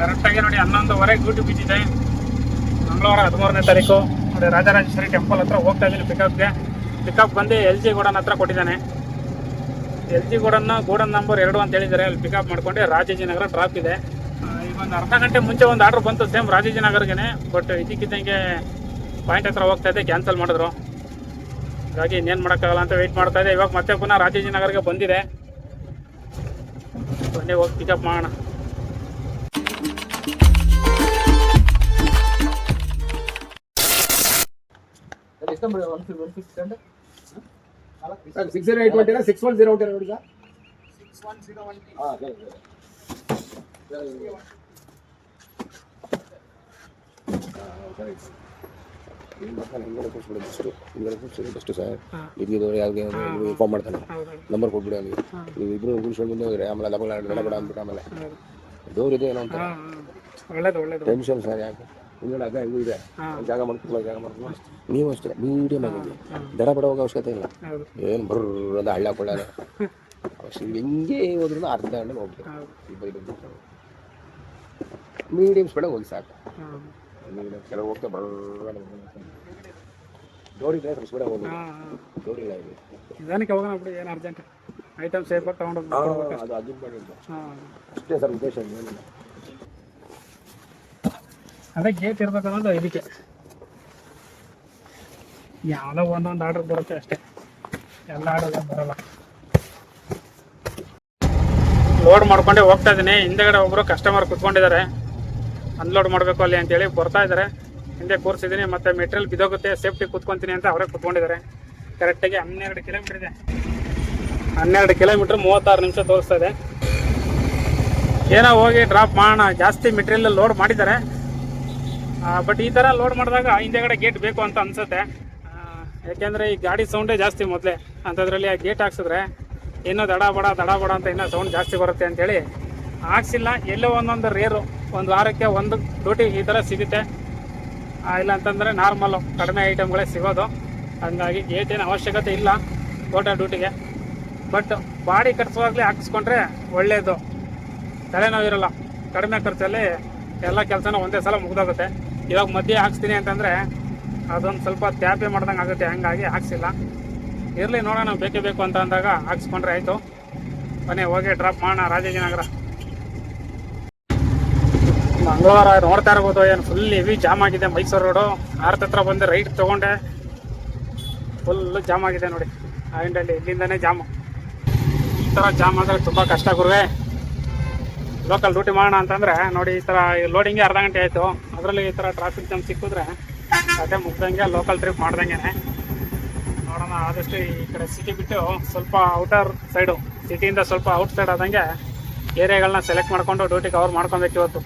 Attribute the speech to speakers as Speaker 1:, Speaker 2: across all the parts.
Speaker 1: ಕರೆಕ್ಟಾಗಿ ನೋಡಿ ಹನ್ನೊಂದುವರೆಗೆ ಡ್ಯೂಟಿ ಬಿದ್ದಿದೆ. ಮಂಗಳವಾರ ಹದಿಮೂರನೇ ತಾರೀಕು ನೋಡಿ ರಾಜರಾಜೇಶ್ವರಿ ಟೆಂಪಲ್ ಹತ್ರ ಹೋಗ್ತಾ ಇದ್ದೀನಿ ಪಿಕಪ್ಗೆ ಪಿಕಪ್ ಬಂದು ಎಲ್ ಜಿ ಗೋಡನ್ ಹತ್ರ ಕೊಟ್ಟಿದ್ದಾನೆ. ಎಲ್ ಜಿ ಗೋಡನ್ನ ಗೋಡನ್ ನಂಬರ್ ಎರಡು ಅಂತ ಹೇಳಿದ್ದಾರೆ. ಅಲ್ಲಿ ಪಿಕಪ್ ಮಾಡ್ಕೊಂಡು. ರಾಜಾಜಿನಗರ ಡ್ರಾಪ್ ಇದೆ. ಈಗ ಒಂದು ಅರ್ಧ ಗಂಟೆ ಮುಂಚೆ ಒಂದು ಆರ್ಡ್ರ್ ಬಂತು ಸೇಮ್ ರಾಜಾಜಿನಗರ್ಗೆ ಬಟ್ ಇದಕ್ಕಿದ್ದಂಗೆ ಪಾಯಿಂಟ್ ಹತ್ರ ಹೋಗ್ತಾ ಇದೆ ಕ್ಯಾನ್ಸಲ್ ಮಾಡಿದ್ರು. ಹಾಗಾಗಿ ಇನ್ನೇನು ಮಾಡೋಕ್ಕಾಗಲ್ಲ ಅಂತ ವೆಯ್ಟ್ ಮಾಡ್ತಾ ಇದೆ. ಇವಾಗ ಮತ್ತೆ ಪುನಃ ರಾಜಾಜಿನಗರ್ಗೆ ಬಂದಿದೆ. ಬನ್ನಿ ಹೋಗಿ ಪಿಕಪ್ ಮಾಡೋಣ.
Speaker 2: ಸಿಕ್ಸ್ ಜೀರೋ ಏಟ್ ಟ್ವೆಂಟಿನ ಸಿಕ್ಸ್ ಒನ್ ಜೀರೋ ಟ್ವೆಂಟಿ ನೋಡಿ ಸರ್ ಹಾಂ ಸರಿ ಸರಿ ಅಷ್ಟು ಸರ್ ಇದು ಯಾರಿಗೆ ಇನ್ಫಾರ್ಮ್ ಮಾಡ್ತಾನೆ ನಂಬರ್ ಕೊಟ್ಬಿಡಿ ಅವನಿಗೆ ನೀವು ಇಬ್ರು ಗುಡಿಸ್ಕೊಂಡು ಬಂದು ಹೋಗ್ರಿ ಆಮೇಲೆ ಲಬಲ ಲಬಡ ಅಂದ್ಬಿಟ್ಟು ಆಮೇಲೆ ದೂರ ಇದೆ ಏನೋ ಅಂತ
Speaker 1: ಹಾಂ ಒಳ್ಳೇದು ಒಳ್ಳೇದು
Speaker 2: ಟೆನ್ಷನ್ ಸರ್ ಯಾಕೆ ಅದ ಇದು ಇದೆ. ಜಾಗ ಮಾಡ್ಕೊಳ್ಳೋ ಜಾಗ ಮಾಡ್ಕೊಳ್ಳೋ ನೀವು ಅಷ್ಟೇ ಮೀಡಿಯಮ್ ಆಗಿದೆ ದಡ ಪಡೋ ಅವಶ್ಯಕತೆ ಇಲ್ಲ. ಏನು ಬರ್ರ ಅಂತ ಹಳ್ಳ ಕೊಳ್ಳೋದು. ಅವಶ್ಯ ಹಿಂಗೆ ಹೋದ್ರೂ ಅರ್ಧ ಗಂಟೆ ಹೋಗ್ಬೇಕು. ಮೀಡಿಯಮ್ಸ್ ಬೇಡ ಹೋಗಿ ಸಾಕು. ಮೀಡಿಯಮ್ ಕೆಲವು ಹೋಗ್ತಾ ಬರ್ರ ಹೋಗಿ ಇಲ್ಲ ಇದು
Speaker 1: ನಿಧಾನಕ್ಕೆ ಹೋಗೋಣ ಬಿಡಿ ಏನು ಅರ್ಜೆಂಟ್ ಐಟಮ್ ಸೇಫಾಗಿ ತಗೊಂಡು
Speaker 2: ಅದು ಅದು ಮಾಡಿದ್ದು. ಅಷ್ಟೇ ಸರ್ ಉದ್ದೇಶ ಏನಿಲ್ಲ.
Speaker 1: ಅದೇ ಗೇಟ್ ಇರ್ಬೇಕು ಇದಕ್ಕೆ. ಯಾವುದೋ ಒಂದೊಂದು ಆರ್ಡರ್ ಬರುತ್ತೆ ಅಷ್ಟೇ. ಎಲ್ಲ ಆರ್ಡರ್ ಬರಲ್ಲ. ಲೋಡ್ ಮಾಡ್ಕೊಂಡೆ ಹೋಗ್ತಾ ಇದ್ದೀನಿ. ಹಿಂದೆಗಡೆ ಒಬ್ಬರು ಕಸ್ಟಮರ್ ಕುತ್ಕೊಂಡಿದ್ದಾರೆ. ಅನ್ಲೋಡ್ ಮಾಡಬೇಕು ಅಲ್ಲಿ ಅಂತೇಳಿ ಬರ್ತಾ ಇದ್ದಾರೆ. ಹಿಂದೆ ಕೂರಿಸಿದ್ದೀನಿ ಮತ್ತೆ ಮೆಟೀರಿಯಲ್ ಬಿದ್ದೋಗುತ್ತೆ. ಸೇಫ್ಟಿ ಕೂತ್ಕೊಂತೀನಿ ಅಂತ ಅವರೇ ಕುತ್ಕೊಂಡಿದ್ದಾರೆ. ಕರೆಕ್ಟಾಗಿ ಹನ್ನೆರಡು ಕಿಲೋಮೀಟರ್ ಇದೆ. ಹನ್ನೆರಡು ಕಿಲೋಮೀಟ್ರ್ ಮೂವತ್ತಾರು ನಿಮಿಷ ತೋರಿಸ್ತಾ ಇದೆ. ಏನೋ ಹೋಗಿ ಡ್ರಾಪ್ ಮಾಡೋಣ. ಜಾಸ್ತಿ ಮೆಟೀರಿಯಲ್ ಲೋಡ್ ಮಾಡಿದ್ದಾರೆ. ಬಟ್ ಈ ಥರ ಲೋಡ್ ಮಾಡಿದಾಗ ಹಿಂದೆಗಡೆ ಗೇಟ್ ಬೇಕು ಅಂತ ಅನ್ಸುತ್ತೆ. ಯಾಕೆಂದ್ರೆ ಈ ಗಾಡಿ ಸೌಂಡೇ ಜಾಸ್ತಿ ಮೊದಲೇ. ಅಂಥದ್ರಲ್ಲಿ ಆ ಗೇಟ್ ಹಾಕ್ಸಿದ್ರೆ ಇನ್ನೂ ದಡ ಬಡ ದಡ ಬಡ ಅಂತ ಇನ್ನೂ ಸೌಂಡ್ ಜಾಸ್ತಿ ಬರುತ್ತೆ ಅಂತೇಳಿ ಹಾಕ್ಸಿಲ್ಲ. ಎಲ್ಲೋ ಒಂದೊಂದು ರೇರು ಒಂದು ವಾರಕ್ಕೆ ಒಂದು ಡ್ಯೂಟಿ ಈ ಥರ ಸಿಗುತ್ತೆ. ಇಲ್ಲ ಅಂತಂದರೆ ನಾರ್ಮಲ್ಲು ಕಡಿಮೆ ಐಟಮ್ಗಳೇ ಸಿಗೋದು. ಹಂಗಾಗಿ ಗೇಟ್ ಏನು ಅವಶ್ಯಕತೆ ಇಲ್ಲ ಟೋಟಲ್ ಡ್ಯೂಟಿಗೆ ಬಟ್ ಬಾಡಿ ಕಟ್ಸುವಾಗಲೇ ಹಾಕಿಸ್ಕೊಂಡ್ರೆ ಒಳ್ಳೆಯದು ತಲೆನೋವು ಇರಲ್ಲ ಕಡಿಮೆ ಖರ್ಚಲ್ಲಿ ಎಲ್ಲ ಕೆಲಸನ ಒಂದೇ ಸಲ ಮುಗ್ದೋಗುತ್ತೆ. ಇವಾಗ ಮಧ್ಯೆ ಹಾಕ್ಸ್ತೀನಿ ಅಂತಂದರೆ ಅದೊಂದು ಸ್ವಲ್ಪ ತ್ಯಾಪೆ ಮಾಡ್ದಂಗೆ ಆಗುತ್ತೆ, ಹಂಗಾಗಿ ಹಾಕ್ಸಿಲ್ಲ. ಇರಲಿ ನೋಡೋಣ ಬೇಕೇ ಬೇಕು ಅಂತ ಅಂದಾಗ ಹಾಕ್ಸ್ಕೊಂಡ್ರೆ ಆಯಿತು. ಮನೆ ಹೋಗಿ ಡ್ರಾಪ್ ಮಾಡೋಣ ರಾಜಾಜಿನಗರ ಮಂಗಳವಾರ ನೋಡ್ತಾ ಇರ್ಬೋದು, ಏನು ಫುಲ್ ಹೆವಿ ಜಾಮ್ ಆಗಿದೆ ಮೈಸೂರು ರೋಡು ಆರ್ತ್ ಹತ್ರ ಬಂದು ರೈಟ್ ತೊಗೊಂಡೆ. ಫುಲ್ ಜಾಮ್ ಆಗಿದೆ ನೋಡಿ. ಆ ಎಂಡಲ್ಲಿ ಇಲ್ಲಿಂದನೇ ಜಾಮು ಈ ಥರ ಜಾಮ್ ಆದರೆ ತುಂಬ ಕಷ್ಟ ಗುರುವೆ. ಲೋಕಲ್ ಡ್ಯೂಟಿ ಮಾಡೋಣ ಅಂತಂದರೆ ನೋಡಿ, ಈ ಥರ ಲೋಡಿಂಗೇ ಅರ್ಧ ಗಂಟೆ ಆಯಿತು. ಅದರಲ್ಲಿ ಈ ಥರ ಟ್ರಾಫಿಕ್ ಜಾಮ್ ಸಿಕ್ಕಿದ್ರೆ ಅದೇ ಮುಗ್ದಂಗೆ ಲೋಕಲ್ ಟ್ರಿಪ್ ಮಾಡ್ದಂಗೆ ನೋಡೋಣ, ಆದಷ್ಟು ಈ ಕಡೆ ಸಿಟಿ ಬಿಟ್ಟು ಸ್ವಲ್ಪ ಔಟರ್ ಸೈಡು ಸಿಟಿಯಿಂದ ಸ್ವಲ್ಪ ಔಟ್ ಸೈಡ್ ಆದಂಗೆ ಏರಿಯಾಗಳನ್ನ ಸೆಲೆಕ್ಟ್ ಮಾಡಿಕೊಂಡು ಡ್ಯೂಟಿ ಕವರ್ ಮಾಡ್ಕೊಬೇಕು ಇವತ್ತು.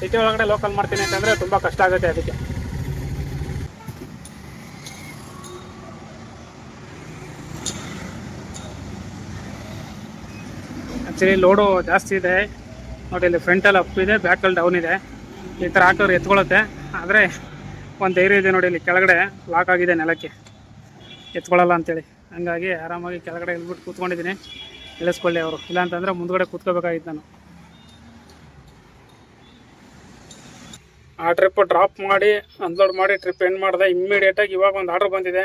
Speaker 1: ಸಿಟಿ ಒಳಗಡೆ ಲೋಕಲ್ ಮಾಡ್ತೀನಿ ಅಂತಂದರೆ ತುಂಬ ಕಷ್ಟ ಆಗುತ್ತೆ ಅದಕ್ಕೆ. ಆ್ಯಕ್ಚುಲಿ ಲೋಡು ಜಾಸ್ತಿ ಇದೆ. ನೋಡಿ, ಇಲ್ಲಿ ಫ್ರಂಟಲ್ಲಿ ಅಪ್ ಇದೆ ಬ್ಯಾಕಲ್ಲಿ ಡೌನ್ ಇದೆ. ಈ ಥರ ಹಾಕಿದ್ರೆ ಎತ್ಕೊಳ್ಳುತ್ತೆ. ಆದರೆ ಒಂದು ಧೈರ್ಯ ಇದೆ ನೋಡಿ, ಇಲ್ಲಿ ಕೆಳಗಡೆ ಲಾಕ್ ಆಗಿದೆ ನೆಲಕ್ಕೆ. ಎತ್ಕೊಳ್ಳಲ್ಲ ಅಂತೇಳಿ. ಹಂಗಾಗಿ ಆರಾಮಾಗಿ ಕೆಳಗಡೆ ಇಳ್ಬಿಟ್ಟು ಕೂತ್ಕೊಂಡಿದ್ದೀನಿ. ಇಳಿಸ್ಕೊಳ್ಳಿ ಅವರು. ಇಲ್ಲ ಅಂತಂದರೆ ಮುಂದ್ಗಡೆ ಕೂತ್ಕೋಬೇಕಾಗಿತ್ತು ನಾನು. ಆ ಟ್ರಿಪ್ ಡ್ರಾಪ್ ಮಾಡಿ ಅನ್ಲೋಡ್ ಮಾಡಿ ಟ್ರಿಪ್ ಎಂಡ್ ಮಾಡಿದೆ. ಇಮ್ಮಿಡಿಯೇಟಾಗಿ ಇವಾಗ ಒಂದು ಆರ್ಡ್ರ್ ಬಂದಿದೆ.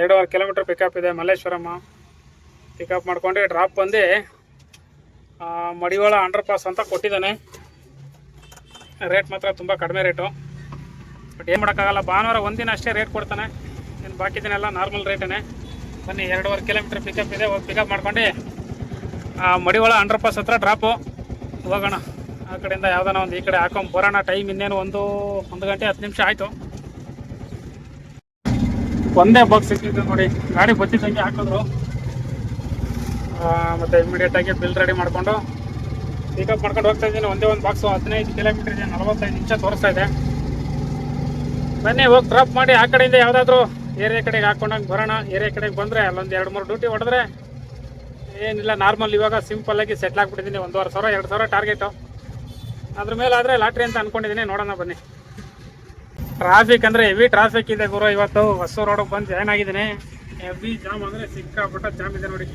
Speaker 1: ಎರಡೂವರೆ ಕಿಲೋಮೀಟ್ರ್ ಪಿಕಪ್ ಇದೆ, ಮಲ್ಲೇಶ್ವರಮ್ಮ. ಪಿಕಪ್ ಮಾಡ್ಕೊಂಡು ಡ್ರಾಪ್ ಬಂದು ಮಡಿವಾಳ ಅಂಡರ್ ಪಾಸ್ ಅಂತ ಕೊಟ್ಟಿದ್ದಾನೆ. ರೇಟ್ ಮಾತ್ರ ತುಂಬ ಕಡಿಮೆ ರೇಟು. ಬಟ್ ಏನು ಮಾಡೋಕ್ಕಾಗಲ್ಲ, ಭಾನುವಾರ ಒಂದಿನ ಅಷ್ಟೇ ರೇಟ್ ಕೊಡ್ತಾನೆ. ಇನ್ನು ಬಾಕಿ ದಿನ ಎಲ್ಲ ನಾರ್ಮಲ್ ರೇಟೇ ಬನ್ನಿ, ಎರಡೂವರೆ ಕಿಲೋಮೀಟ್ರ್ ಪಿಕಪ್ ಇದೆ, ಹೋಗಿ ಪಿಕಪ್ ಮಾಡ್ಕೊಂಡು ಮಡಿವಾಳ ಅಂಡರ್ ಪಾಸ್ ಹತ್ರ ಡ್ರಾಪು ಹೋಗೋಣ. ಆ ಕಡೆಯಿಂದ ಯಾವ್ದಾನ ಒಂದು ಈ ಕಡೆ ಹಾಕೊಂಡು ಬರೋಣ. ಟೈಮ್ ಇನ್ನೇನು ಒಂದು ಒಂದು ಗಂಟೆ, ಹತ್ತು ನಿಮಿಷ ಆಯಿತು. ಒಂದೇ ಬಾಕ್ಸ್ ಸಿಕ್ಕಿದ್ದು ನೋಡಿ. ಗಾಡಿ ಬಚ್ಚಿದಂಗೆ ಹಾಕಿದ್ರು. ಮತ್ತೆ ಇಮಿಡಿಯೇಟ್ ಆಗಿ ಬಿಲ್ ರೆಡಿ ಮಾಡ್ಕೊಂಡು ಪಿಕಪ್ ಮಾಡ್ಕೊಂಡು ಹೋಗ್ತಾ ಇದ್ದೀನಿ. ಒಂದೇ ಒಂದು ಬಾಕ್ಸು ಹದಿನೈದು ಕಿಲೋಮೀಟರ್ ಇದೆ, ನಲವತ್ತೈದು ನಿಮಿಷ ತೋರಿಸ್ತಾ ಇದೆ. ಬನ್ನಿ, ಹೋಗಿ ಡ್ರಾಪ್ ಮಾಡಿ ಆ ಕಡೆಯಿಂದ ಯಾವುದಾದ್ರೂ ಏರಿಯಾ ಕಡೆಗೆ ಹಾಕೊಂಡಂಗೆ ಬರೋಣ. ಏರಿಯಾ ಕಡೆಗೆ ಬಂದರೆ ಅಲ್ಲೊಂದು ಎರಡು ಮೂರು ಡ್ಯೂಟಿ ಹೊಡೆದ್ರೆ ಏನಿಲ್ಲ ನಾರ್ಮಲ್ ಇವಾಗ ಸಿಂಪಲ್ ಆಗಿ ಸೆಟ್ಲ್ ಆಗಿಬಿಟ್ಟಿದ್ದೀನಿ. ಒಂದೂವರೆ ಸಾವಿರ, ಎರಡು ಸಾವಿರ ಟಾರ್ಗೆಟು ಅದ್ರ ಮೇಲೆ ಆದರೆ ಲಾಟ್ರಿ ಅಂತ ಅನ್ಕೊಂಡಿದ್ದೀನಿ. ನೋಡೋಣ ಬನ್ನಿ. ಟ್ರಾಫಿಕ್ ಅಂದರೆ ಹೆವಿ ಟ್ರಾಫಿಕ್ ಇದೆ ಗುರು. ಇವತ್ತು ಹೊಸ ರೋಡಿಗೆ ಬಂದು ಜಾಯ್ನ್ ಆಗಿದ್ದೀನಿ. ಹೆವಿ ಜಾಮ್ ಅಂದರೆ ಸಿಕ್ಕಾಪಟ್ಟ ಜಾಮ್ ಇದೆ ನೋಡಿ.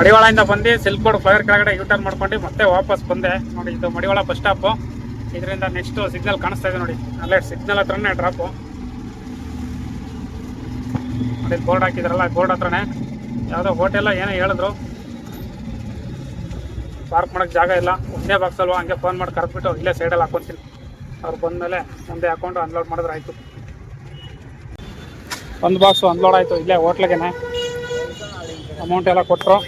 Speaker 1: ಮಡಿವಾಳದಿಂದ ಬಂದು ಸಿಲ್ಕ್ ರೋಡ್ ಫ್ಲೈರ್ ಕೆಳಗಡೆ ಯೂಟರ್ನ್ ಮಾಡ್ಕೊಂಡು ಮತ್ತೆ ವಾಪಸ್ ಬಂದೆ. ನೋಡಿ, ಇದು ಮಡಿವಾಳ ಬಸ್ ಸ್ಟಾಪು ಇದರಿಂದ ನೆಕ್ಸ್ಟ್ ಸಿಗ್ನಲ್ ಕಾಣಿಸ್ತಾ ಇದೆ ನೋಡಿ. ಅಲ್ಲೇ ಸಿಗ್ನಲ್ ಹತ್ರನೇ ಡ್ರಾಪು ನೋಡಿ, ಬೋರ್ಡ್ ಹಾಕಿದ್ರಲ್ಲ, ಬೋರ್ಡ್ ಹತ್ರನೇ. ಯಾವುದೋ ಹೋಟೆಲ್ಲ ಏನೋ ಹೇಳಿದ್ರು. ಪಾರ್ಕ್ ಮಾಡೋಕ್ಕೆ ಜಾಗ ಇಲ್ಲ. ಒಂದೇ ಬಾಕ್ಸ್ ಅಲ್ವಾ? ಹಂಗೆ ಫೋನ್ ಮಾಡಿ ಕರೆದ್ಬಿಟ್ಟು ಇಲ್ಲೇ ಸೈಡಲ್ಲಿ ಹಾಕ್ಕೊಂತೀನಿ ಅವ್ರು ಬಂದಮೇಲೆ ಮುಂದೆ ಹಾಕೊಂಡು ಅನ್ಲೋಡ್ ಮಾಡಿದ್ರೆ ಆಯಿತು. ಒಂದು ಬಾಕ್ಸು ಅನ್ಲೋಡ್ ಆಯಿತು. ಇಲ್ಲೇ ಹೋಟ್ಲಿಗೆ ಅಮೌಂಟ್ ಎಲ್ಲ ಕೊಟ್ಟರು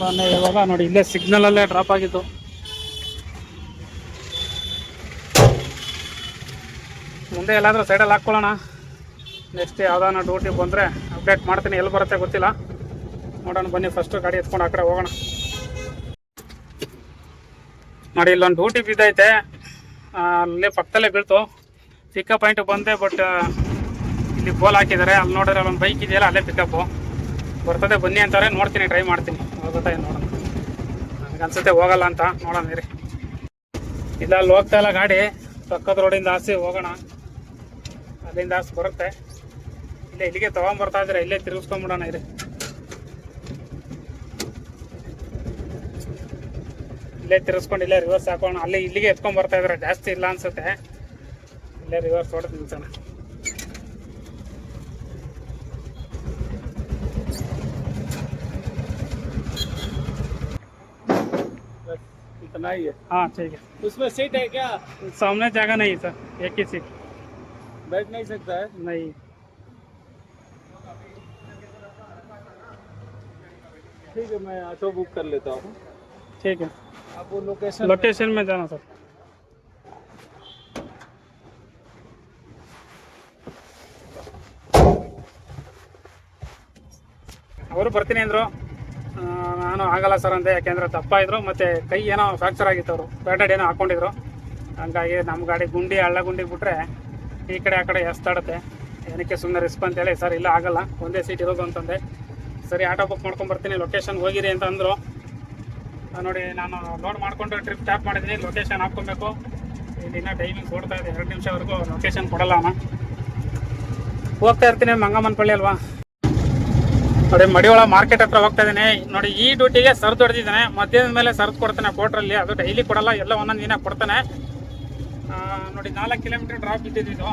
Speaker 1: ಬನ್ನಿ ಇವಾಗ ನೋಡಿ ಇಲ್ಲೇ ಸಿಗ್ನಲಲ್ಲೇ ಡ್ರಾಪ್ ಆಗಿತ್ತು ಮುಂದೆ ಎಲ್ಲಾದರೂ ಸೈಡಲ್ಲಿ ಹಾಕ್ಕೊಳ್ಳೋಣ. ನೆಕ್ಸ್ಟ್ ಯಾವ್ದಾನ ಡ್ಯೂಟಿ ಬಂದರೆ ಅಪ್ಡೇಟ್ ಮಾಡ್ತೀನಿ, ಎಲ್ಲಿ ಬರುತ್ತೆ ಗೊತ್ತಿಲ್ಲ. ನೋಡೋಣ, ಬನ್ನಿ ಫಸ್ಟು ಗಾಡಿ ಎತ್ಕೊಂಡು ಆ ಕಡೆ ಹೋಗೋಣ. ನೋಡಿ, ಇಲ್ಲೊಂದು ಡ್ಯೂಟಿ ಬಿದ್ದೈತೆ. ಅಲ್ಲಿ ಅಲ್ಲೇ ಪಕ್ಕದಲ್ಲೇ ಬೀಳ್ತು. ಪಿಕಪ್ ಪಾಯಿಂಟ್ ಬಂದೆ ಬಟ್ ಇಲ್ಲಿ ಬೋಲ್ ಹಾಕಿದ್ದಾರೆ. ಅಲ್ಲಿ ನೋಡಿದ್ರೆ ಅಲ್ಲೊಂದು ಬೈಕ್ ಇದೆಯಲ್ಲ, ಅಲ್ಲೇ ಪಿಕಪ್ಪು ಬರ್ತದೆ, ಬನ್ನಿ ಅಂತಾರೆ. ನೋಡ್ತೀನಿ ಟ್ರೈ ಮಾಡ್ತೀನಿ. ಹೋಗುತ್ತಾ ಏನು ನೋಡೋಣ. ನನಗೆ ಅನ್ಸುತ್ತೆ ಹೋಗಲ್ಲ ಅಂತ. ನೋಡೋಣ ರೀ ಇಲ್ಲ, ಅಲ್ಲಿ ಹೋಗ್ತಾ ಇಲ್ಲ ಗಾಡಿ. ಪಕ್ಕದ ರೋಡಿಂದ ಆಸೆ ಹೋಗೋಣ. ಅಲ್ಲಿಂದ ಆಸೆ ಬರುತ್ತೆ. ಇಲ್ಲೇ, ಇಲ್ಲಿಗೆ ತೊಗೊಂಬರ್ತಾ ಇದ್ರೆ ಇಲ್ಲೇ ತಿರುಗಿಸ್ಕೊಂಬಿಡೋಣ ಇರಿ. ಇಲ್ಲೇ ತಿರ್ಸ್ಕೊಂಡು ಇಲ್ಲೇ ರಿವರ್ಸ್ ಹಾಕೋಣ. ಅಲ್ಲಿ ಇಲ್ಲಿಗೆ ಎತ್ಕೊಂಡ್ ಬರ್ತಾ ಇದ್ರೆ ಜಾಸ್ತಿ ಇಲ್ಲ ಅನ್ಸುತ್ತೆ. ಇಲ್ಲೇ ರಿವರ್ಸ್ ಹೊಡೆದು ನಿಲ್ಸೋಣ.
Speaker 3: इतना ही है
Speaker 1: हाँ ठीक है
Speaker 3: उसमें सीट है क्या
Speaker 1: सामने जगह नहीं सर एक ही सीट
Speaker 3: बैठ नहीं सकता है
Speaker 1: नहीं
Speaker 3: ठीक है मैं ऑटो बुक कर लेता हूँ
Speaker 1: ठीक है
Speaker 3: आप वो लोकेशन
Speaker 1: ಲೊಕೇಶನ್ ಮೇಲೆ ಜಾನ ಸರ್ ಅವರು ಬರ್ತೀನಿ ಅಂದರು ನಾನು ಆಗಲ್ಲ ಸರ್ ಅಂದೆ, ಯಾಕೆಂದ್ರೆ ದಪ್ಪ ಇದ್ರು ಮತ್ತೆ ಕೈ ಏನೋ ಫ್ರಾಕ್ಚರ್ ಆಗಿತ್ತು ಅವರು ಬ್ಯಾಂಡೇಡ್ ಏನೋ ಹಾಕೊಂಡಿದ್ರು. ಹಂಗಾಗಿ ನಮ್ಮ ಗಾಡಿ ಗುಂಡಿ ಹಳ್ಳ ಗುಂಡಿಗೆ ಬಿಟ್ರೆ ಈ ಕಡೆ ಆ ಕಡೆ ಎಸ್ತಾಡುತ್ತೆ. ಏನಕ್ಕೆ ಸುಮ್ಮನೆ ರಿಸ್ಕ್ ಅಂತೇಳಿ ಸರ್, ಇಲ್ಲ, ಆಗಲ್ಲ. ಒಂದೇ ಸೀಟ್ ಇರೋದು ಅಂತಂದೆ. ಸರಿ, ಆಟೋ ಬುಕ್ ಮಾಡ್ಕೊಂಬರ್ತೀನಿ ಲೊಕೇಶನ್ ಹೋಗಿರಿ ಅಂತ ಅಂದರು. ನೋಡಿ, ನಾನು ಲೋಡ್ ಮಾಡಿಕೊಂಡು ಟ್ರಿಪ್ ಸ್ಟಾರ್ಟ್ ಮಾಡಿದ್ದೀನಿ ಲೊಕೇಶನ್ ಹಾಕ್ಕೊಬೇಕು. ಇಲ್ಲಿನ ಟೈಮಿಂಗ್ ಕೊಡ್ತಾ ಇದೆ. ಎರಡು ನಿಮಿಷವರೆಗೂ ಲೊಕೇಶನ್ ಕೊಡಲ್ಲ ಅಣ್ಣ. ಹೋಗ್ತಾ ಇರ್ತೀನಿ ಮಂಗಮ್ಮನಪಳ್ಳಿ ಅಲ್ವಾ? ನೋಡಿ, ಮಡಿವಾಳ ಮಾರ್ಕೆಟ್ ಹತ್ರ ಹೋಗ್ತಾ ಇದ್ದೀನಿ. ನೋಡಿ, ಈ ಡ್ಯೂಟಿಗೆ ಸರ್ದು ಹೊಡೆದಿದ್ದಾನೆ ಮಧ್ಯಾಹ್ನದ ಮೇಲೆ ಸರ್ದು ಕೊಡ್ತಾನೆ ಕೋಟ್ರಲ್ಲಿ. ಅದು ಡೈಲಿ ಕೊಡಲ್ಲ, ಎಲ್ಲ ಒಂದೊಂದು ದಿನ ಕೊಡ್ತಾನೆ. ನೋಡಿ, ನಾಲ್ಕು ಕಿಲೋಮೀಟರ್ ಡ್ರಾಪ್ ಇದ್ದಿದ್ದು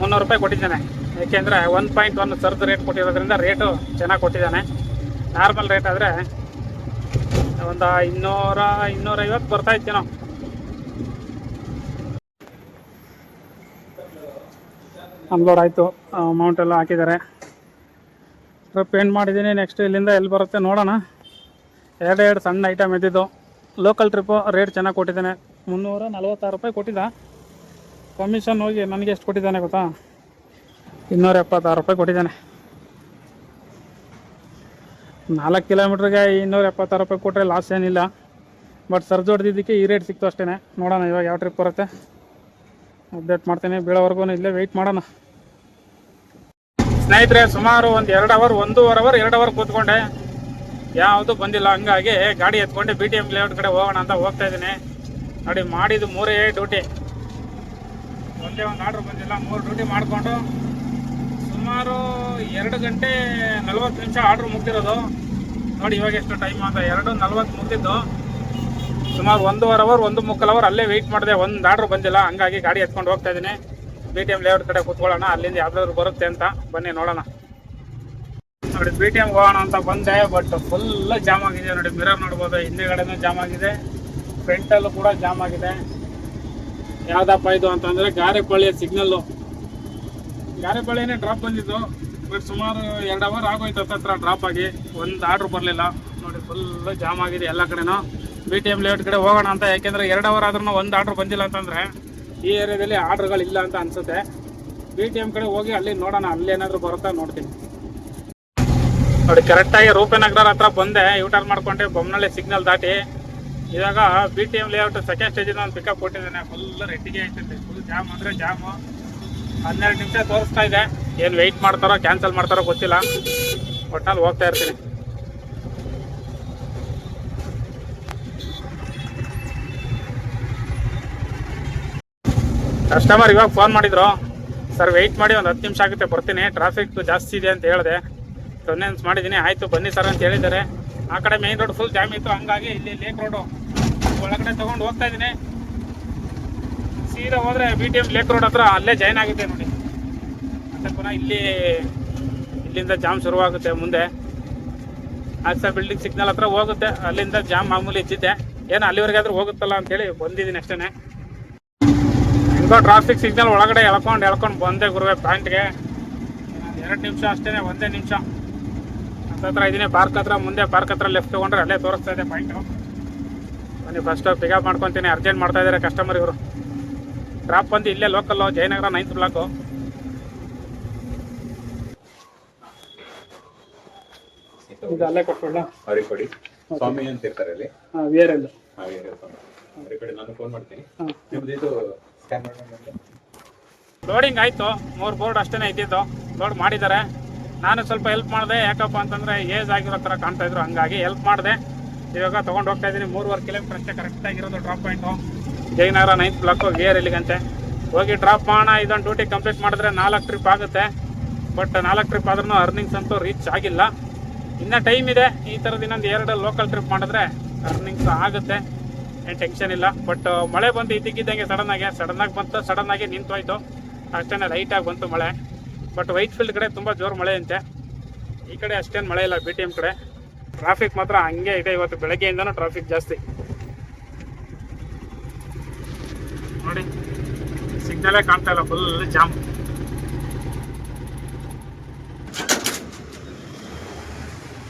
Speaker 1: ಮುನ್ನೂರು ರೂಪಾಯಿ ಕೊಟ್ಟಿದ್ದಾನೆ. ಏಕೆಂದರೆ ಒನ್ ಪಾಯಿಂಟ್ ಒನ್ ಸರ್ದು ರೇಟ್ ಕೊಟ್ಟಿರೋದ್ರಿಂದ ರೇಟು ಚೆನ್ನಾಗಿ ಕೊಟ್ಟಿದ್ದಾನೆ. ನಾರ್ಮಲ್ ರೇಟ್ ಆದರೆ ಒಂದು ಇನ್ನೂರ, ಇನ್ನೂರೈವತ್ತು ಬರ್ತಾ ಇತ್ತೇನೋ ಅನ್ಲೋಡ್ ಆಯಿತು. ಅಮೌಂಟ್ ಎಲ್ಲ ಹಾಕಿದ್ದಾರೆ. ಪೇಂಟ್ ಮಾಡಿದ್ದೀನಿ. ನೆಕ್ಸ್ಟ್ ಇಲ್ಲಿಂದ ಎಲ್ಲಿ ಬರುತ್ತೆ ನೋಡೋಣ. ಎರಡು ಎರಡು ಸಣ್ಣ ಐಟಮ್ ಇದ್ದಿದ್ದು. ಲೋಕಲ್ ಟ್ರಿಪ್ಪು ರೇಟ್ ಚೆನ್ನಾಗಿ ಕೊಟ್ಟಿದ್ದಾನೆ. ಮುನ್ನೂರ ನಲ್ವತ್ತಾರು ರೂಪಾಯಿ ಕೊಟ್ಟಿದ್ದ. ಕಮಿಷನ್ ಹೋಗಿ ನನಗೆ ಎಷ್ಟು ಕೊಟ್ಟಿದ್ದಾನೆ ಗೊತ್ತಾ? ಇನ್ನೂರ ಎಪ್ಪತ್ತಾರು ರೂಪಾಯಿ ಕೊಟ್ಟಿದ್ದಾನೆ. ನಾಲ್ಕು ಕಿಲೋಮೀಟ್ರಿಗೆ ಇನ್ನೂರ ಎಪ್ಪತ್ತಾರು ರೂಪಾಯಿ ಕೊಟ್ಟರೆ ಲಾಸ್ ಏನಿಲ್ಲ. ಬಟ್ ಸರ್ಜ್ ಹೊಡೆದಿದ್ದಕ್ಕೆ ಈ ರೇಟ್ ಸಿಕ್ತು ಅಷ್ಟೇ ನೋಡೋಣ ಇವಾಗ ಯಾವ ಟ್ರಿಪ್ ಬರುತ್ತೆ. ಅಪ್ಡೇಟ್ ಮಾಡ್ತೀನಿ. ಬೀಳೋವರೆಗೂ ಇಲ್ಲೇ ವೆಯ್ಟ್ ಮಾಡೋಣ. ಸ್ನೇಹಿತರೆ, ಸುಮಾರು ಒಂದು ಎರಡು ಅವರ್ ಒಂದೂವರೆ ಅವರ್ ಎರಡು ಅವರ್ ಕೂತ್ಕೊಂಡೆ. ಯಾವುದು ಬಂದಿಲ್ಲ. ಹಂಗಾಗಿ ಗಾಡಿ ಎತ್ಕೊಂಡು ಬಿ ಟಿ ಎಂ ಲೇಔಟ್ ಕಡೆ ಹೋಗೋಣ ಅಂತ ಹೋಗ್ತಾ ಇದ್ದೀನಿ. ನೋಡಿ, ಮಾಡಿದ್ದು ಮೂರೇ ಡ್ಯೂಟಿ ಒಂದೇ ಒಂದು ಆರ್ಡ್ರ್ ಬಂದಿಲ್ಲ. ಮೂರು ಡ್ಯೂಟಿ ಮಾಡಿಕೊಂಡು ಸುಮಾರು ಎರಡು ಗಂಟೆ ನಲ್ವತ್ತು ನಿಮಿಷ ಆರ್ಡ್ರ್ ಮುಗ್ದಿರೋದು. ನೋಡಿ, ಇವಾಗ ಎಷ್ಟು ಟೈಮ್ ಅಂತ. ಎರಡು ನಲ್ವತ್ತು ಮುಗ್ದಿದ್ದು. ಸುಮಾರು ಒಂದೂವರೆ ಅವರ್ ಒಂದು ಮುಕ್ಕಾಲು ಅವರ್ ಅಲ್ಲೇ ವೆಯ್ಟ್ ಮಾಡಿದೆ. ಒಂದು ಆರ್ಡ್ರ್ ಬಂದಿಲ್ಲ. ಹಂಗಾಗಿ ಗಾಡಿ ಎತ್ಕೊಂಡು ಹೋಗ್ತಾ ಇದ್ದೀನಿ. ಬಿ ಟಿ ಎಂ ಲೇಔಟ್ ಕಡೆ ಕೂತ್ಕೊಳ್ಳೋಣ. ಅಲ್ಲಿಂದ ಯಾವ್ದಾದ್ರು ಬರುತ್ತೆ ಅಂತ ಬನ್ನಿ ನೋಡೋಣ. ನೋಡಿ ಬಿ ಟಿ ಎಂ ಹೋಗೋಣ ಅಂತ ಬಂದೆ ಬಟ್ ಫುಲ್ ಜಾಮ್ ಆಗಿದೆ. ನೋಡಿ ಮಿರರ್ ನೋಡ್ಬೋದು. ಹಿಂದೆಗಡೆನೂ ಜಾಮ್ ಆಗಿದೆ. ಫ್ರಂಟಲ್ಲೂ ಕೂಡ ಜಾಮ್ ಆಗಿದೆ. ಯಾವ್ದಪ್ಪ ಇದು ಅಂತಂದರೆ ಗಾರೆಪಳ್ಳಿಯ ಸಿಗ್ನಲ್ಲು. ಗಾರೆಪಳ್ಳಿನೇ ಡ್ರಾಪ್ ಬಂದಿದ್ದು. ಬಟ್ ಸುಮಾರು ಎರಡು ಅವರ್ ಆಗೋಯ್ತು ಹತ್ತತ್ರ ಡ್ರಾಪ್ ಆಗಿ. ಒಂದು ಆರ್ಡ್ರ್ ಬರಲಿಲ್ಲ. ನೋಡಿ ಫುಲ್ ಜಾಮ್ ಆಗಿದೆ ಎಲ್ಲ ಕಡೆನೂ. ಬಿ ಟಿ ಎಂ ಲೇಔಟ್ ಕಡೆ ಹೋಗೋಣ ಅಂತ. ಯಾಕೆಂದರೆ ಎರಡು ಅವರ್ ಆದ್ರೂ ಒಂದು ಆರ್ಡ್ರ್ ಬಂದಿಲ್ಲ ಅಂತಂದ್ರೆ ಈ ಏರಿಯಾದಲ್ಲಿ ಆರ್ಡ್ರ್ಗಳು ಇಲ್ಲ ಅಂತ ಅನ್ಸುತ್ತೆ. ಬಿ ಟಿ ಎಂ ಕಡೆ ಹೋಗಿ ಅಲ್ಲಿ ನೋಡೋಣ, ಅಲ್ಲಿ ಏನಾದರೂ ಬರುತ್ತಾ ನೋಡ್ತೀನಿ. ನೋಡಿ, ಕರೆಕ್ಟಾಗಿ ರೂಪನಗರ ಹತ್ರ ಬಂದೆ ಯೂಟರ್ನ್ ಮಾಡ್ಕೊಂಡೆ, ಬೊಮ್ಮನಳ್ಳಿ ಸಿಗ್ನಲ್ ದಾಟಿ. ಇವಾಗ B T M layout second ಸ್ಟೇಜಿನ ಒಂದು ಪಿಕಪ್ ಕೊಟ್ಟಿದ್ದಾನೆ. ಫುಲ್ ರೆಡ್ಡಿಗೆ ಐತೆ ಫುಲ್ ಜಾಮ್ ಅಂದರೆ ಜಾಮು ಹನ್ನೆರಡು ನಿಮಿಷ ತೋರಿಸ್ತಾ ಇದೆ. ಏನು ವೆಯ್ಟ್ ಮಾಡ್ತಾರೋ ಕ್ಯಾನ್ಸಲ್ ಮಾಡ್ತಾರೋ ಗೊತ್ತಿಲ್ಲ. ಒಟ್ಟಲ್ಲಿ ಹೋಗ್ತಾ ಇರ್ತೀನಿ. ಕಸ್ಟಮರ್ ಇವಾಗ ಫೋನ್ ಮಾಡಿದ್ರು, ಸರ್ ವೆಯ್ಟ್ ಮಾಡಿ ಒಂದು ಹತ್ತು ನಿಮಿಷ ಆಗುತ್ತೆ, ಬರ್ತೀನಿ ಟ್ರಾಫಿಕ್ ಜಾಸ್ತಿ ಇದೆ ಅಂತ ಹೇಳಿದೆ. ಕನ್ವಿನ್ಸ್ ಮಾಡಿದ್ದೀನಿ ಆಯಿತು, ಬನ್ನಿ ಸರ್ ಅಂತ ಹೇಳಿದ್ದಾರೆ. ಆ ಕಡೆ ಮೇನ್ ರೋಡ್ ಫುಲ್ ಜಾಮ್ ಇತ್ತು, ಹಂಗಾಗಿ ಇಲ್ಲಿ ಲೇಕ್ ರೋಡು ಒಳಗಡೆ ತೊಗೊಂಡು ಹೋಗ್ತಾ ಇದ್ದೀನಿ. ಸೀದಾ ಹೋದರೆ B T M lake road ಹತ್ರ ಅಲ್ಲೇ ಜಾಯ್ನ್ ಆಗುತ್ತೆ ನೋಡಿ. ಮತ್ತೆ ಪುನಃ ಇಲ್ಲಿ, ಇಲ್ಲಿಂದ ಜಾಮ್ ಶುರುವಾಗುತ್ತೆ ಮುಂದೆ. ಆಕ್ಸಾ ಬಿಲ್ಡಿಂಗ್ ಸಿಗ್ನಲ್ ಹತ್ರ ಹೋಗುತ್ತೆ. ಅಲ್ಲಿಂದ ಜಾಮ್ ಮಾಮೂಲಿ ಇದ್ದಿದ್ದೆ. ಏನು ಅಲ್ಲಿವರೆಗಾದ್ರೂ ಹೋಗುತ್ತಲ್ಲ ಅಂತೇಳಿ ಬಂದಿದ್ದೀನಿ ಅಷ್ಟೇ ಹೆಂಗೋ ಟ್ರಾಫಿಕ್ ಸಿಗ್ನಲ್ ಒಳಗಡೆ ಎಳ್ಕೊಂಡು ಎಳ್ಕೊಂಡು ಬಂದೆ ಗುರುವೆ ಪ್ಯಾಂಟ್ಗೆ ಎರಡು ನಿಮಿಷ ಅಷ್ಟೇ ಒಂದೇ ನಿಮಿಷ. ಹತ್ರ ಇದೀನಿ ಪಾರ್ಕ್ ಹತ್ರ ಮುಂದೆ ಪಾರ್ಕ್ ಹತ್ರ ಲೆಫ್ಟ್ ತೊಗೊಂಡ್ರೆ ಅಲ್ಲೇ ತೋರಿಸ್ತಾ ಇದೆ ಪಾಯಿಂಟು ಬನ್ನಿ ಫಸ್ಟ್ ಪಿಕಪ್ ಮಾಡ್ಕೊತೀನಿ ಅರ್ಜೆಂಟ್ ಮಾಡ್ತಾ ಇದ್ದಾರೆ ಕಸ್ಟಮರ್ ಇವರು. ಡ್ರಾಪ್ ಬಂದು ಇಲ್ಲೇ ಲೋಕಲ್ಲು ಜಯನಗರ ನೈನ್ತ್ ಬ್ಲಾಕು ಇದು ಅಲ್ಲೇ ಕೊಟ್ಕೊಳ್ಳ
Speaker 4: ಸ್ವಾಮಿ ಅಂತ ಇರ್ತಾರೆ ಅಲ್ಲಿ.
Speaker 1: ಹಾಂ ವಿಯರ್ ಎಲ್ಲ
Speaker 4: ಹಾವೇರಿ ಸ್ವಾಮಿ ಅವ್ರಿಗೆ ಕೊಡಿ ನಾನು ಫೋನ್ ಮಾಡ್ತೀನಿ.
Speaker 1: ಹಾಂ.
Speaker 4: ನಿಮ್ದು ಇದು
Speaker 1: ಲೋಡಿಂಗ್ ಆಯಿತು. ಮೂರು ಬೋರ್ಡ್ ಅಷ್ಟೇ ಇದ್ದಿದ್ದು. ಲೋಡ್ ಮಾಡಿದ್ದಾರೆ. ನಾನು ಸ್ವಲ್ಪ ಹೆಲ್ಪ್ ಮಾಡಿದೆ. ಯಾಕಪ್ಪ ಅಂತಂದರೆ ಏಜ್ ಆಗಿರೋ ಥರ ಕಾಣ್ತಾ ಇದ್ರು. ಹಂಗಾಗಿ ಹೆಲ್ಪ್ ಮಾಡಿದೆ. ಇವಾಗ ತಗೊಂಡು ಹೋಗ್ತಾ ಇದ್ದೀನಿ. ಮೂರುವರೆ ಕಿಲೋಮೀಟರ್ ಅಷ್ಟೇ ಕರೆಕ್ಟಾಗಿರೋದು drop point Jayanagar ninth block gear ಇಲ್ಲಿಗಂತೆ. ಹೋಗಿ ಡ್ರಾಪ್ ಮಾಡೋಣ. ಇದೊಂದು ಡ್ಯೂಟಿ ಕಂಪ್ಲೀಟ್ ಮಾಡಿದ್ರೆ ನಾಲ್ಕು ಟ್ರಿಪ್ ಆಗುತ್ತೆ. ಬಟ್ ನಾಲ್ಕು ಟ್ರಿಪ್ ಆದ್ರೂ ಅರ್ನಿಂಗ್ಸ್ ಅಂತೂ ರೀಚ್ ಆಗಿಲ್ಲ. ಇನ್ನು ಟೈಮ್ ಇದೆ. ಈ ಥರದ ಇನ್ನೊಂದು ಎರಡು ಲೋಕಲ್ ಟ್ರಿಪ್ ಮಾಡಿದ್ರೆ ಅರ್ನಿಂಗ್ಸ್ ಆಗುತ್ತೆ. ಏನು ಟೆನ್ಷನ್ ಇಲ್ಲ. ಬಟ್ ಮಳೆ ಬಂದು ಇದ್ದಕ್ಕಿದ್ದಂಗೆ ಸಡನ್ ಸಡನ್ನಾಗಿ ಬಂತು ಸಡನ್ನಾಗಿ ನಿಂತೋಯ್ತು ಅಷ್ಟೇ ಲೈಟಾಗಿ ಬಂತು ಮಳೆ. ಬಟ್ ವೈಟ್ ಫೀಲ್ಡ್ ಕಡೆ ತುಂಬ ಜೋರು ಮಳೆ ಅಂತೆ. ಈ ಕಡೆ ಅಷ್ಟೇನು ಮಳೆ ಇಲ್ಲ ಬಿ ಟಿ ಎಂ ಕಡೆ. ಟ್ರಾಫಿಕ್ ಮಾತ್ರ ಹಂಗೆ ಇದೆ ಇವತ್ತು ಬೆಳಗ್ಗೆಯಿಂದನೂ ಟ್ರಾಫಿಕ್ ಜಾಸ್ತಿ. ನೋಡಿ ಸಿಗ್ನಲೇ ಕಾಣ್ತಾ ಇಲ್ಲ ಫುಲ್ ಜಾಮ್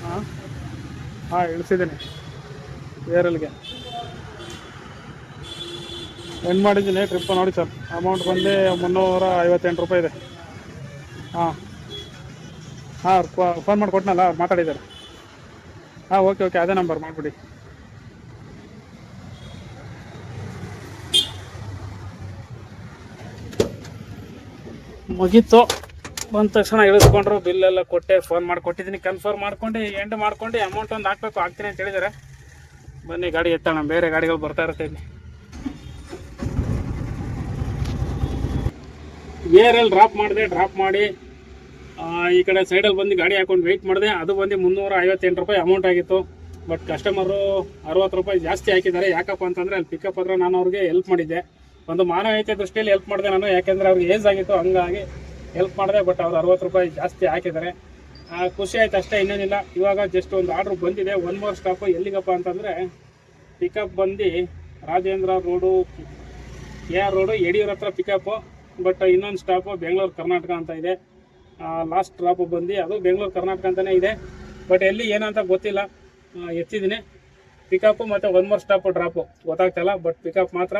Speaker 1: ಹಾಂ ಹಾಂ, ಇಳಿಸಿದ್ದೀನಿ. ಏರಲ್ಗೆ ಎಂಡ್ ಮಾಡಿದ್ದೀನಿ ಟ್ರಿಪ್ ನೋಡಿ ಸರ್ ಅಮೌಂಟ್ ಬಂದು ಮುನ್ನೂರ ಐವತ್ತೆಂಟು ರೂಪಾಯಿ ಇದೆ. ಹಾಂ. ಹಾಂ ಫೋನ್ ಮಾಡಿ ಕೊಟ್ಟನಲ್ಲ ಅವ್ರು ಮಾತಾಡಿದ್ದಾರೆ. ಹಾಂ ಓಕೆ ಓಕೆ ಅದೇ ನಂಬರ್ ಮಾಡಿಬಿಡಿ. ಮುಗೀತು. ಬಂದ ತಕ್ಷಣ ಇಳಿಸ್ಕೊಂಡ್ರು ಬಿಲ್ ಎಲ್ಲ ಕೊಟ್ಟೆ ಫೋನ್ ಮಾಡಿ ಕೊಟ್ಟಿದ್ದೀನಿ. ಕನ್ಫರ್ಮ್ ಮಾಡ್ಕೊಂಡು ಎಂಡ್ ಮಾಡ್ಕೊಂಡು ಅಮೌಂಟ್ ಒಂದು ಹಾಕ್ಬೇಕು, ಹಾಕ್ತೀನಿ ಅಂತ ಹೇಳಿದ್ದಾರೆ. ಬನ್ನಿ, ಗಾಡಿ ಎತ್ತೋಣ, ಬೇರೆ ಗಾಡಿಗಳು ಬರ್ತಾ ಇರುತ್ತೆ ಏರಲ್ಲಿ ಡ್ರಾಪ್ ಮಾಡಿದೆ ಡ್ರಾಪ್ ಮಾಡಿ ಈ ಕಡೆ ಸೈಡಲ್ಲಿ ಬಂದು ಗಾಡಿ ಹಾಕೊಂಡು ವೆಯ್ಟ್ ಮಾಡಿದೆ. ಅದು ಬಂದು ಮುನ್ನೂರ ಐವತ್ತೆಂಟು ರೂಪಾಯಿ ಅಮೌಂಟ್ ಆಗಿತ್ತು. ಬಟ್ ಕಸ್ಟಮರು ಅರವತ್ತು ರೂಪಾಯಿ ಜಾಸ್ತಿ ಹಾಕಿದ್ದಾರೆ. ಯಾಕಪ್ಪ ಅಂತಂದರೆ ಅಲ್ಲಿ ಪಿಕಪ್ ಹತ್ರ ನಾನು ಅವ್ರಿಗೆ ಹೆಲ್ಪ್ ಮಾಡಿದ್ದೆ. ಒಂದು ಮಾನವೀಯತೆ ದೃಷ್ಟಿಯಲ್ಲಿ ಹೆಲ್ಪ್ ಮಾಡಿದೆ ನಾನು. ಯಾಕೆಂದರೆ ಅವ್ರಿಗೆ ಏಜ್ ಆಗಿತ್ತು, ಹಂಗಾಗಿ ಹೆಲ್ಪ್ ಮಾಡಿದೆ ಬಟ್ ಅವ್ರು ಅರವತ್ತು ರೂಪಾಯಿ ಜಾಸ್ತಿ ಹಾಕಿದ್ದಾರೆ. ಖುಷಿ ಆಯ್ತು ಅಷ್ಟೇ, ಇನ್ನೇನಿಲ್ಲ. ಇವಾಗ ಜಸ್ಟ್ ಒಂದು ಆರ್ಡ್ರ್ ಬಂದಿದೆ. ಒನ್ ಮೋರ್ ಸ್ಟಾಪು ಎಲ್ಲಿಗಪ್ಪ ಅಂತಂದರೆ ಪಿಕಪ್ ಬಂದು Rajendra road K R road ಯಡಿಯೂರ ಹತ್ರ ಪಿಕಪ್ಪು ಬಟ್ ಇನ್ನೊಂದು ಸ್ಟಾಪು ಬೆಂಗಳೂರು ಕರ್ನಾಟಕ ಅಂತ ಇದೆ. ಲಾಸ್ಟ್ ಸ್ಟಾಪು ಬಂದು ಅದು ಬೆಂಗಳೂರು ಕರ್ನಾಟಕ ಅಂತಲೇ ಇದೆ. ಬಟ್ ಎಲ್ಲಿ ಏನಂತ ಗೊತ್ತಿಲ್ಲ. ಎತ್ತಿದ್ದೀನಿ. ಪಿಕಪ್ಪು ಮತ್ತು ಒನ್ ಮೋರ್ ಸ್ಟಾಪು ಡ್ರಾಪು ಗೊತ್ತಾಗ್ತಲ್ಲ ಬಟ್ ಪಿಕಪ್ ಮಾತ್ರ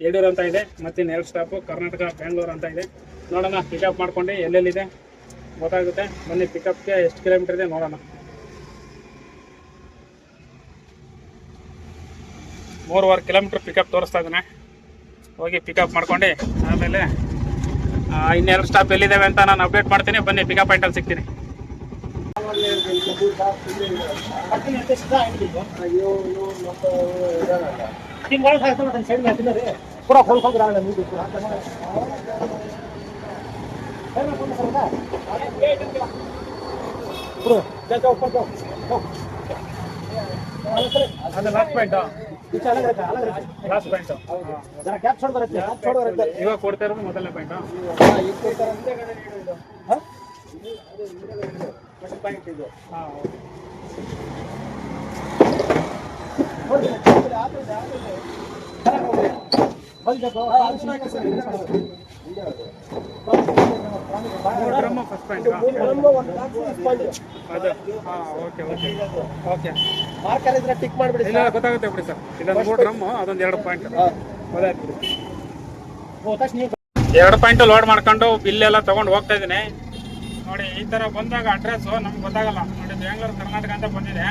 Speaker 1: ಯಡಿಯೂರು ಅಂತ ಇದೆ. ಮತ್ತು ಇನ್ನು ಎರಡು ಸ್ಟಾಪು ಕರ್ನಾಟಕ ಬೆಂಗಳೂರು ಅಂತ ಇದೆ. ನೋಡೋಣ ಪಿಕಪ್ ಮಾಡ್ಕೊಂಡು ಎಲ್ಲೆಲ್ಲಿದೆ. ಗೊತ್ತಾಗುತ್ತೆ. ಬನ್ನಿ ಪಿಕಪ್ಗೆ ಎಷ್ಟು ಕಿಲೋಮೀಟರ್ ಇದೆ ನೋಡೋಣ. ಮೂರುವರೆ ಕಿಲೋಮೀಟ್ರ್ ಪಿಕಪ್ ತೋರಿಸ್ತಾ ಇದ್ದಾನೆ. ಹೋಗಿ ಪಿಕಪ್ ಮಾಡ್ಕೊಂಡು, ಆಮೇಲೆ ಇನ್ನೆರಡು ಸ್ಟಾಪ್ ಎಲ್ಲಿದ್ದಾವೆ ಅಂತ ನಾನು ಅಪ್ಡೇಟ್ ಮಾಡ್ತೀನಿ ಬನ್ನಿ ಪಿಕಪ್ ಪಾಯಿಂಟಲ್ಲಿ ಸಿಗ್ತೀನಿ ಲಾಸ್ಟ್ ಪಾಯಿಂಟು ಲಾಸ್ಟ್ ಪಾಯಿಂಟು ಇವಾಗ ಕೊಡ್ತಾ ಇರೋದು ಮೊದಲನೇ ಪಾಯಿಂಟು ಪಾಯಿಂಟ್ ಇದು. ಓಕೆ
Speaker 3: ಮಾರ್ಕರ್ ಇದ್ರೆ ಟಿಕ್ ಮಾಡ್ಬಿಡಿ
Speaker 1: ಇಲ್ಲ ಗೊತ್ತಾಗುತ್ತೆ ಬಿಡಿ ಸರ್. ಇದೊಂದು ಮೂರು ಡ್ರಮ್ಮು ಅದೊಂದು ಎರಡು ಪಾಯಿಂಟ್ ಎರಡು ಪಾಯಿಂಟ್ ಲೋಡ್ ಮಾಡ್ಕೊಂಡು ಬಿಲ್ ಎಲ್ಲ ತಗೊಂಡು ಹೋಗ್ತಾ ಇದ್ದೀನಿ. ನೋಡಿ ಈ ಥರ ಬಂದಾಗ ಅಡ್ರೆಸ್ಸು ನಮ್ಗೆ ಗೊತ್ತಾಗಲ್ಲ. ನೋಡಿ ಬೆಂಗಳೂರು ಕರ್ನಾಟಕ ಅಂತ ಬಂದಿದೆ.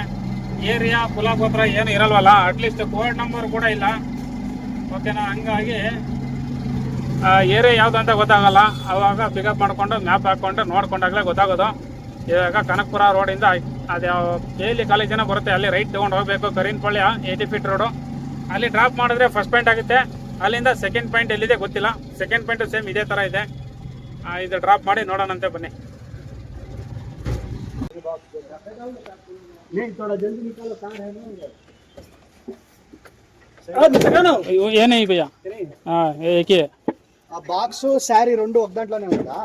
Speaker 1: ಏರಿಯಾ ಕುಲ ಗೋತ್ರ ಏನು ಇರಲ್ವಲ್ಲ. ಅಟ್ಲೀಸ್ಟ್ ಕೋಡ್ ನಂಬರ್ ಕೂಡ ಇಲ್ಲ. ಓಕೆನಾ ಹಂಗಾಗಿ ಏರಿಯಾ ಯಾವುದು ಅಂತ ಗೊತ್ತಾಗಲ್ಲ. ಅವಾಗ ಪಿಕಪ್ ಮಾಡಿಕೊಂಡು ಮ್ಯಾಪ್ ಹಾಕ್ಕೊಂಡು ನೋಡ್ಕೊಂಡಾಗಲೇ ಗೊತ್ತಾಗೋದು. ಇವಾಗ ಕನಕಪುರ ರೋಡಿಂದ ಅದು ಬೇಲಿ ಕಾಲೇಜಿನ ಬರುತ್ತೆ ಅಲ್ಲಿ ರೈಟ್ ತೊಗೊಂಡು ಹೋಗಬೇಕು ಕರೀನ್ಪಳ್ಳಿಯ ಏಯ್ಟಿ ಫೀಟ್ ರೋಡು ಅಲ್ಲಿ ಡ್ರಾಪ್ ಮಾಡಿದ್ರೆ ಫಸ್ಟ್ ಪಾಯಿಂಟ್ ಆಗುತ್ತೆ. ಅಲ್ಲಿಂದ ಸೆಕೆಂಡ್ ಪಾಯಿಂಟ್ ಎಲ್ಲಿದೆ ಗೊತ್ತಿಲ್ಲ. ಸೆಕೆಂಡ್ ಪಾಯಿಂಟು ಸೇಮ್ ಇದೇ ಥರ ಇದೆ. ಇದು ಡ್ರಾಪ್ ಮಾಡಿ ನೋಡೋಣಂತೆ ಬನ್ನಿ. ಏನೇ ಭಯ್ಯ ಹಾಂ ಏಕೆ?
Speaker 3: ఆ బాక్స్ శారీ రెండు ఒక దాంట్లోనే ఉందా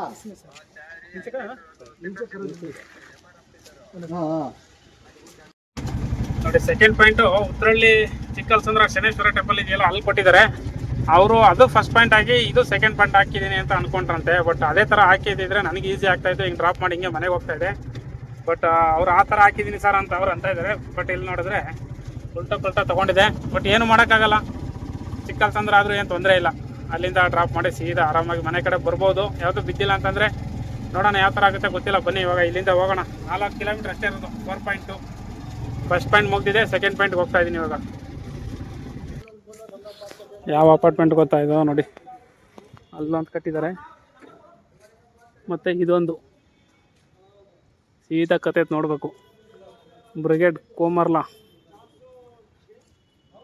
Speaker 3: ఆ, ఆ.
Speaker 1: ನೋಡಿ second point Uttarahalli Chikkalsandra Shaneshwara temple ಇದೆಯಲ್ಲ ಅಲ್ಲಿ ಕೊಟ್ಟಿದ್ದಾರೆ ಅವರು ಅದು ಫಸ್ಟ್ ಪಾಯಿಂಟ್ ಹಾಕಿ ಇದು ಸೆಕೆಂಡ್ ಪಾಯಿಂಟ್ ಹಾಕಿದ್ದೀನಿ ಅಂತ ಅನ್ಕೊಂಡ್ರಂತೆ ಬಟ್ ಅದೇ ಥರ ಹಾಕಿದ್ರೆ ನನಗೆ ಈಸಿ ಆಗ್ತಾ ಇತ್ತು ಹಿಂಗೆ ಡ್ರಾಪ್ ಮಾಡಿ ಹಿಂಗೆ ಮನೆಗೆ ಹೋಗ್ತಾ ಇದೆ ಬಟ್ ಅವ್ರು ಆ ಥರ ಹಾಕಿದ್ದೀನಿ ಸರ್ ಅಂತ ಅವ್ರು ಅಂತ ಇದ್ದಾರೆ ಬಟ್ ಇಲ್ಲಿ ನೋಡಿದ್ರೆ ಉಲ್ಟಾ ಪಲ್ಟಾ ತೊಗೊಂಡಿದೆ ಬಟ್ ಏನು ಮಾಡೋಕ್ಕಾಗಲ್ಲ ಚಿಕ್ಕಲ್ಸಂದ್ರ ಆದರೂ ಏನು ತೊಂದರೆ ಇಲ್ಲ ಅಲ್ಲಿಂದ ಡ್ರಾಪ್ ಮಾಡಿ ಸೀದಾ ಆರಾಮಾಗಿ ಮನೆ ಕಡೆ ಬರ್ಬೋದು. ಯಾವುದು ಬಿದ್ದಿಲ್ಲ ಅಂತಂದರೆ ನೋಡೋಣ ಯಾವ ಥರ ಆಗುತ್ತೆ ಗೊತ್ತಿಲ್ಲ. ಬನ್ನಿ ಇವಾಗ ಇಲ್ಲಿಂದ ಹೋಗೋಣ. ನಾಲ್ಕು ಕಿಲೋಮೀಟ್ರ್ ಅಷ್ಟೇ ಇರೋದು ಫೋರ್ ಪಾಯಿಂಟು ಫಸ್ಟ್ ಪಾಯಿಂಟ್ ಮುಗ್ದಿದೆ ಸೆಕೆಂಡ್ ಪಾಯಿಂಟ್ ಹೋಗ್ತಾ ಇದ್ದೀನಿ ಇವಾಗ. ಯಾವ ಅಪಾರ್ಟ್ಮೆಂಟ್ ಗೊತ್ತಾ ಇದೋ ನೋಡಿ. ಅಲ್ಲೊಂದು ಕಟ್ಟಿದ್ದಾರೆ. ಮತ್ತು ಇದೊಂದು. ಸೀದಾ ಕತೆ ನೋಡಬೇಕು. Brigade Komarla.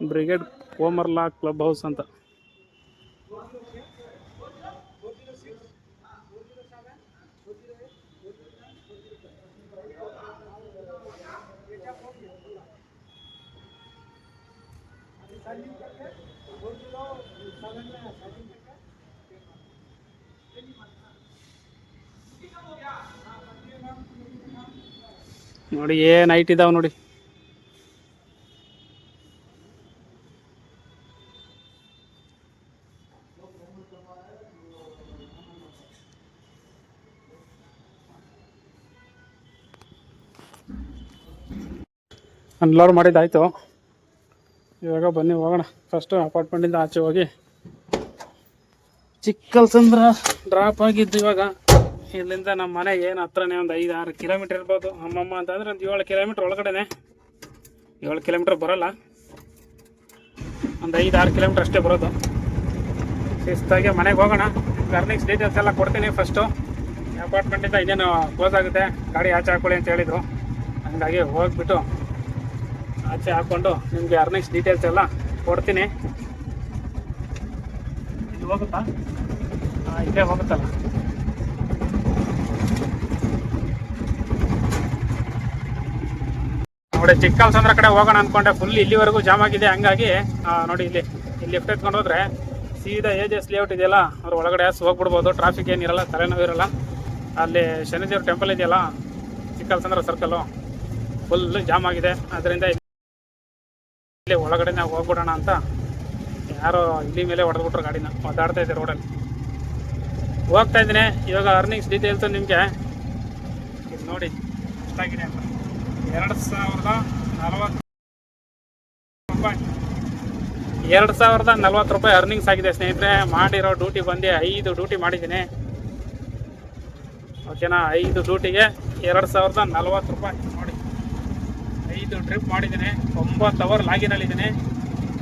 Speaker 1: Brigade Komarla club house ಅಂತ. ನೋಡಿ ಏ ನೈಟ್ ಇದಾವ ನೋಡಿ. ಅನ್ಲೋಡ್ ಮಾಡಿದ್ದಾಯ್ತು. ಇವಾಗ ಬನ್ನಿ ಹೋಗೋಣ. ಫಸ್ಟು ಅಪಾರ್ಟ್ಮೆಂಟಿಂದ ಆಚೆ ಹೋಗಿ. ಚಿಕ್ಕಲ್ಸಂದ್ರ ಡ್ರಾಪ್ ಆಗಿದ್ದು ಇವಾಗ. ಇಲ್ಲಿಂದ ನಮ್ಮ ಮನೆ ಏನು ಹತ್ರನೇ ಒಂದು ಐದು ಆರು ಕಿಲೋಮೀಟ್ರ್ ಇರ್ಬೋದು. ಅಮ್ಮಮ್ಮ ಅಂತಂದ್ರೆ ಒಂದು ಏಳು ಕಿಲೋಮೀಟ್ರ್ ಒಳಗಡೆನೆ. ಏಳು ಕಿಲೋಮೀಟ್ರ್ ಬರೋಲ್ಲ. ಒಂದು ಐದು ಆರು ಕಿಲೋಮೀಟ್ರ್ ಅಷ್ಟೇ ಬರೋದು. ಶಿಸ್ತಾಗಿ ಮನೆಗೆ ಹೋಗೋಣ. ಗರ್ನಿಕ್ಸ್ ಡೀಟೇಲ್ಸ್ ಎಲ್ಲ ಕೊಡ್ತೀನಿ ಫಸ್ಟು ಅಪಾರ್ಟ್ಮೆಂಟಿಂದ ಇನ್ನೇನು ಕ್ಲೋಸ್ ಆಗುತ್ತೆ. ಗಾಡಿ ಆಚೆ ಹಾಕೊಳ್ಳಿ ಅಂತ ಹೇಳಿದರು. ಹಂಗಾಗಿ ಹೋಗ್ಬಿಟ್ಟು ಆಚೆ ಹಾಕ್ಕೊಂಡು ನಿಮಗೆ ಅರ್ನಿಂಗ್ಸ್ ಡೀಟೇಲ್ಸ್ ಎಲ್ಲ ಕೊಡ್ತೀನಿ. ಇದು ಹೋಗುತ್ತಾ? ಇದೇ ಹೋಗುತ್ತಲ್ಲ. ನೋಡಿ, ಚಿಕ್ಕಲ್ಸಂದ್ರ ಕಡೆ ಹೋಗೋಣ ಅನ್ಕೊಂಡೆ. ಫುಲ್ ಇಲ್ಲಿವರೆಗೂ ಜಾಮ್ ಆಗಿದೆ. ಹಂಗಾಗಿ ನೋಡಿ, ಇಲ್ಲಿ ಇಲ್ಲಿ ಲಿಫ್ಟ್ ಎತ್ಕೊಂಡು ಹೋದ್ರೆ ಸೀದಾ ಏಜಸ್ ಲೇಔಟ್ ಇದೆಯಲ್ಲ ಅವ್ರ ಒಳಗಡೆ ಹೋಗ್ಬಿಡ್ಬೋದು. ಟ್ರಾಫಿಕ್ ಏನಿರಲ್ಲ ತಲೆನೋವು ಇರಲ್ಲ. ಅಲ್ಲಿ ಶನಿದೇವ್ರ ಟೆಂಪಲ್ ಇದೆಯಲ್ಲ, ಚಿಕ್ಕಲ್ಸಂದ್ರ ಸರ್ಕಲ್ಲು ಫುಲ್ ಜಾಮ್ ಆಗಿದೆ. ಅದರಿಂದ ಒಳಗಡೆ ನಾವು ಹೋಗ್ಬಿಡೋಣ ಅಂತ. ಯಾರೋ ಇಲ್ಲಿ ಮೇಲೆ ಹೊಡೆದ್ಬಿಟ್ರು ಗಾಡಿನ. ಒದ್ದಾಡ್ತಾ ಇದೆ ರೋಡಲ್ಲಿ. ಹೋಗ್ತಾ ಇದ್ದೀನಿ. ಇವಾಗ ಅರ್ನಿಂಗ್ಸ್ ಡೀಟೇಲ್ಸು ನಿಮಗೆ. ಇದು ನೋಡಿ, ಎಷ್ಟಾಗಿದೆ ಅಂತ. ಎರಡು ಸಾವಿರದ ನಲವತ್ತು ರೂಪಾಯಿ. ಎರಡು ಸಾವಿರದ ನಲ್ವತ್ತು ರೂಪಾಯಿ ಅರ್ನಿಂಗ್ಸ್ ಆಗಿದೆ ಸ್ನೇಹಿತರೆ. ಮಾಡಿರೋ ಡ್ಯೂಟಿ ಬಂದು ಐದು ಡ್ಯೂಟಿ ಮಾಡಿದ್ದೀನಿ. ಓಕೆನಾ? ಐದು ಡ್ಯೂಟಿಗೆ ಎರಡು ಸಾವಿರದ ನಲ್ವತ್ತು ರೂಪಾಯಿ. ಐದು ಟ್ರಿಪ್ ಮಾಡಿದ್ದೀನಿ. ಒಂಬತ್ತು ಅವರ್ ಲಾಗಿನಲ್ಲಿದ್ದೀನಿ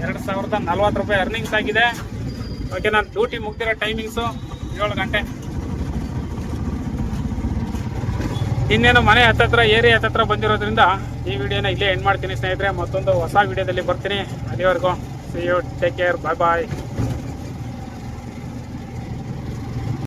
Speaker 1: ಎರಡು ಸಾವಿರದ ನಲ್ವತ್ತು ರೂಪಾಯಿ ಅರ್ನಿಂಗ್ಸ್ ಆಗಿದೆ. ಓಕೆ ನಾನು ಡ್ಯೂಟಿ ಮುಗ್ದಿರೋ ಟೈಮಿಂಗ್ಸು ಏಳು ಗಂಟೆ. ಇನ್ನೇನು ಮನೆ ಹತ್ತತ್ರ ಏರಿಯಾ ಹತ್ತತ್ರ ಬಂದಿರೋದ್ರಿಂದ ಈ ವಿಡಿಯೋನ ಇಲ್ಲೇ ಎಂಡ್ ಮಾಡ್ತೀನಿ ಸ್ನೇಹಿತರೆ. ಮತ್ತೊಂದು ಹೊಸ ವಿಡಿಯೋದಲ್ಲಿ ಬರ್ತೀನಿ. ಅಲ್ಲಿವರೆಗೂ see you take care bye bye